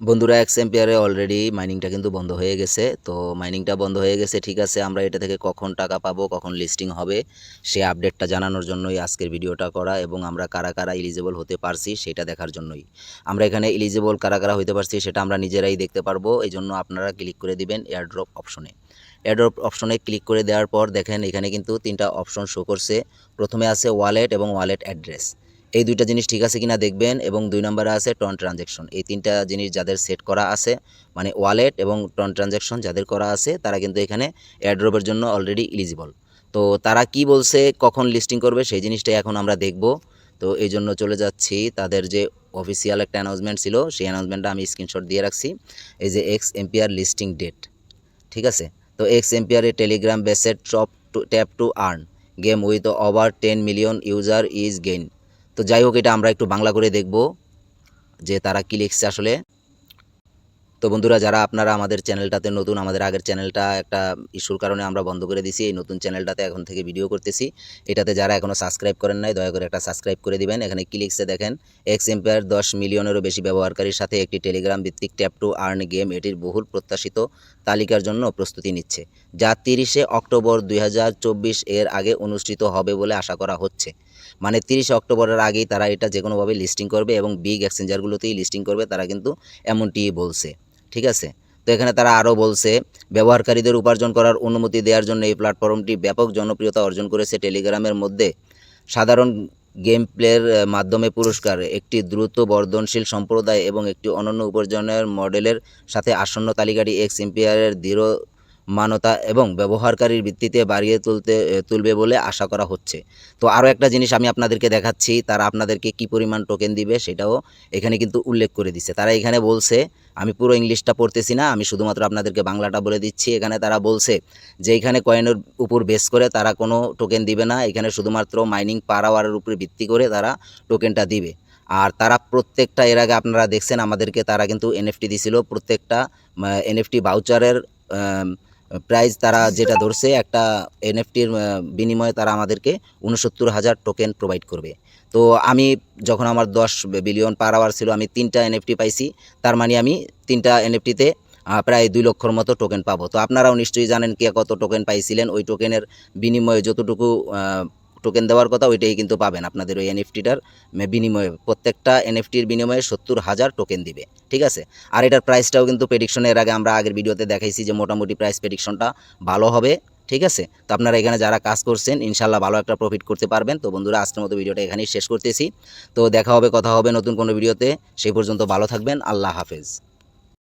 বন্ধুরা x এম্পিয়ারে already মাইনিংটা কিন্তু বন্ধ হয়ে গেছে। তো মাইনিংটা বন্ধ হয়ে গেছে, ঠিক আছে, আমরা এটা থেকে কখন টাকা পাবো, কখন লিস্টিং হবে, সে আপডেটটা জানানোর জন্যই আজকের ভিডিওটা করা এবং আমরা কারা কারা এলিজিবল হতে পারছি সেটা দেখার জন্যই। আমরা এখানে এলিজিবল কারা কারা হতে পারছি সেটা আমরা নিজেরাই দেখতে পারব এই জন্য আপনারা ক্লিক করে দিবেন এয়ারড্রপ অপশনে এয়ারড্রপ অপশনে ক্লিক করে দেওয়ার পর দেখেন এখানে কিন্তু তিনটা অপশন শো করছে। প্রথমে আছে ওয়ালেট এবং ওয়ালেট অ্যাড্রেস এই দুইটা জিনিস ঠিক আছে কিনা দেখবেন এবং দুই নম্বরে আছে টন ট্রানজ্যাকশন এই তিনটা জিনিস যাদের সেট করা আছে মানে ওয়ালেট এবং টন ট্রানজ্যাকশন যাদের করা আছে, তারা কিন্তু এখানে এয়ারড্রপের জন্য অলরেডি এলিজিবল তো তারা কি বলছে, কখন লিস্টিং করবে, সেই জিনিসটাই এখন আমরা দেখব। তো এই জন্য চলে যাচ্ছি তাদের যে অফিসিয়াল একটা অ্যানাউন্সমেন্ট ছিল, সেই অ্যানাউন্সমেন্টটা আমি স্ক্রিনশট দিয়ে রাখছি। এই যে এক্স এম্পিয়ার লিস্টিং ডেট ঠিক আছে? তো X এম্পিয়ারে Telegram based top two tap to earn game with over ten million user is gain তো যাই হোক, এটা আমরা একটু বাংলা করে দেখব যে তারা কী লিখছে আসলে। তো বন্ধুরা, যারা আপনারা আমাদের চ্যানেলটাতে নতুন, আমাদের আগের চ্যানেলটা একটা ইস্যুর কারণে আমরা বন্ধ করে দিছি, এই নতুন চ্যানেলটাতে এখন থেকে ভিডিও করতেছি। এটাতে যারা এখনও সাবস্ক্রাইব করেন নাই, দয়া করে একটা সাবস্ক্রাইব করে দিবেন। এখানে কি লিখছে দেখেন এক্স এম্পায়ার দশ মিলিয়নেরও বেশি ব্যবহারকারীর সাথে একটি টেলিগ্রাম ভিত্তিক ট্যাপ টু আর্ন গেম এটির বহুল প্রত্যাশিত তালিকার জন্য প্রস্তুতি নিচ্ছে, যা তিরিশে অক্টোবর দুই হাজার চব্বিশ এর আগে অনুষ্ঠিত হবে বলে আশা করা হচ্ছে। মানে তিরিশে অক্টোবরের আগেই তারা এটা যে কোনোভাবে লিস্টিং করবে এবং বিগ এক্সচেঞ্জারগুলোতেই লিস্টিং করবে, তারা কিন্তু এমনটিই বলছে। ঠিক আছে? তো এখানে তারা আরও বলছে, ব্যবহারকারীদের উপার্জন করার অনুমতি দেওয়ার জন্য এই প্ল্যাটফর্মটি ব্যাপক জনপ্রিয়তা অর্জন করেছে টেলিগ্রামের মধ্যে। সাধারণ গেম প্লের মাধ্যমে পুরস্কার, একটি দ্রুত বর্ধনশীল সম্প্রদায় এবং একটি অনন্য উপার্জনের মডেলের সাথে আসন্ন তালিকাটি এক্স এম্পিয়ারের দৃঢ় মানতা এবং ব্যবহারকারীর ভিত্তিতে বাড়িয়ে তুলতে তুলবে বলে আশা করা হচ্ছে। তো আরও একটা জিনিস আমি আপনাদেরকে দেখাচ্ছি, তারা আপনাদেরকে কি পরিমাণ টোকেন দিবে সেটাও এখানে কিন্তু উল্লেখ করে দিচ্ছে। তারা এখানে বলছে, আমি পুরো ইংলিশটা পড়তেছি না, আমি শুধুমাত্র আপনাদেরকে বাংলাটা বলে দিচ্ছি। এখানে তারা বলছে যে এখানে কয়েনের উপর বেস করে তারা কোনো টোকেন দিবে না, এখানে শুধুমাত্র মাইনিং পার আওয়ারের উপরে ভিত্তি করে তারা টোকেনটা দিবে। আর তারা প্রত্যেকটা, এর আগে আপনারা দেখছেন আমাদেরকে তারা কিন্তু এনএফটি দিছিল, প্রত্যেকটা এনএফটি ভাউচারের প্রাইস তারা যেটা ধরছে, একটা এনএফটির বিনিময়ে তারা আমাদেরকে উনসত্তর হাজার টোকেন প্রোভাইড করবে। তো আমি যখন আমার দশ বিলিয়ন পার আওয়ার ছিল, আমি তিনটা এনএফটি পাইছি। তার মানে আমি তিনটা এনএফটিতে প্রায় দুই লক্ষর মতো টোকেন পাবো। তো আপনারাও নিশ্চয়ই জানেন কে কত টোকেন পাইছিলেন। ওই টোকেনের বিনিময়ে যতটুকু টোকেন দেওয়ার কথা, ওইটাই কিন্তু পাবেন আপনাদের ওই এনএফটিটার বিনিময়ে প্রত্যেকটা এনএফটির বিনিময়ে সত্তর হাজার টোকেন দিবে, ঠিক আছে? আর এটার প্রাইসটাও কিন্তু প্রেডিকশনের আগে আমরা আগের ভিডিওতে দেখাইছি যে মোটামুটি প্রাইস প্রেডিকশনটা ভালো হবে, ঠিক আছে? তো আপনারা এখানে যারা কাজ করছেন ইনশাল্লাহ ভালো একটা প্রফিট করতে পারবেন। তো বন্ধুরা, আজকের মতো ভিডিওটা এখানেই শেষ করতেছি। তো দেখা হবে, কথা হবে নতুন কোনো ভিডিওতে সেই পর্যন্ত ভালো থাকবেন, আল্লাহ হাফেজ।